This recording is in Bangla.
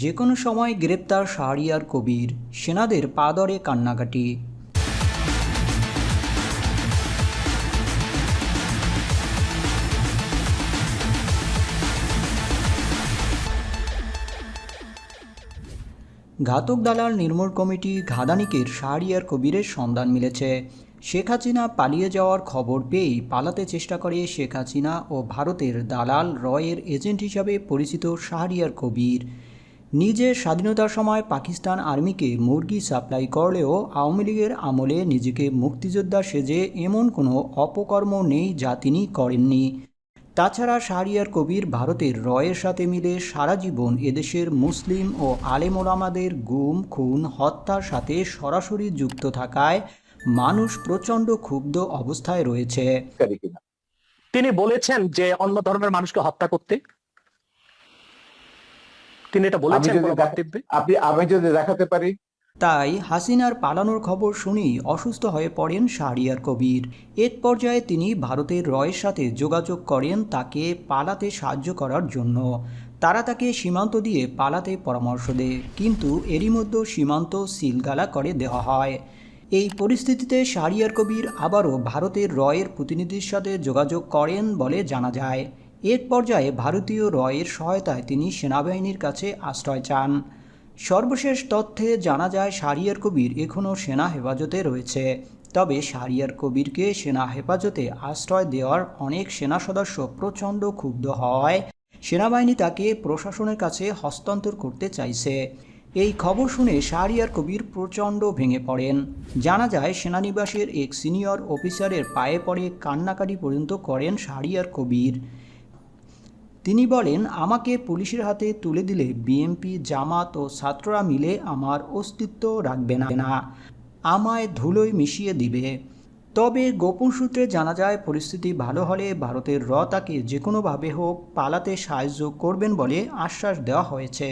যে কোনো সময় গ্রেপ্তার শাহরিয়ার কবির সেনাদের পাদরে কান্নাকাটি। ঘাতক দালাল নির্মূল কমিটি ঘাদানিকের শাহরিয়ার কবিরের সন্ধান মিলেছে। শেখ হাসিনা পালিয়ে যাওয়ার খবর পেয়েই পালাতে চেষ্টা করে শেখ হাসিনা ও ভারতের দালাল রয়ের এজেন্ট হিসাবে পরিচিত শাহরিয়ার কবির। নিজের স্বাধীনতার সময় পাকিস্তান আর্মিকে মুরগি সাপ্লাই করলেও আওয়ামী লীগের আমলে নিজেকে মুক্তিযোদ্ধা সেজে এমন কোনো অপকর্ম নেই যা তিনি করেননি। তাছাড়া শাহরিয়ার কবির ভারতের রয়ের সাথে মিলে সারা জীবন এদেশের মুসলিম ও আলেমোলামাদের গুম, খুন, হত্যার সাথে সরাসরি যুক্ত থাকায় মানুষ প্রচণ্ড ক্ষুব্ধ অবস্থায় রয়েছে। তিনি বলেছেন যে অন্য ধর্মের মানুষকে হত্যা করতে তিনি এটা বলেছেন আপনি আমি যদি দেখাতে পারি। তাই হাসিনার পালানোর খবর শুনেই অসুস্থ হয়ে পড়েন শাহরিয়ার কবির। এর পর্যায়ে তিনি ভারতের রয়ের সাথে যোগাযোগ করেন তাকে পালাতে সাহায্য করার জন্য। তারা তাকে সীমান্ত দিয়ে পালাতে পরামর্শ দেয় কিন্তু এরই মধ্যে সীমান্ত সিলগালা করে দেওয়া হয়। এই পরিস্থিতিতে শাহরিয়ার কবির আবারও ভারতের রয়ের প্রতিনিধির সাথে যোগাযোগ করেন বলে জানা যায়। এক পর্যায়ে ভারতীয় রয়ের সহায়তায় তিনি সেনাবাহিনীর কাছে আশ্রয় চান। সর্বশেষ তথ্যে জানা যায় শাহরিয়ার কবির এখনও সেনা হেফাজতে রয়েছে। তবে শাহরিয়ার কবিরকে সেনা হেফাজতে আশ্রয় দেওয়ার অনেক সেনা সদস্য প্রচণ্ড ক্ষুব্ধ হওয়ায় সেনাবাহিনী তাকে প্রশাসনের কাছে হস্তান্তর করতে চাইছে। এই খবর শুনে শাহরিয়ার কবির প্রচণ্ড ভেঙে পড়েন। জানা যায়, সেনানিবাসের এক সিনিয়র অফিসারের পায়ে পড়ে কান্নাকাটি পর্যন্ত করেন শাহরিয়ার কবির। তিনি বলেন, আমাকে পুলিশের হাতে তুলে দিলে বিএনপি জামাত ও ছাত্ররা মিলে আমার অস্তিত্ব রাখবে না। আমায় ধুলোয় মিশিয়ে দিবে। তবে গোপন সূত্রে জানা যায়, পরিস্থিতি ভালো হলে ভারতের র তাকে যে কোনোভাবে হোক পালাতে সাহায্য করবেন বলে আশ্বাস দেওয়া হয়েছে।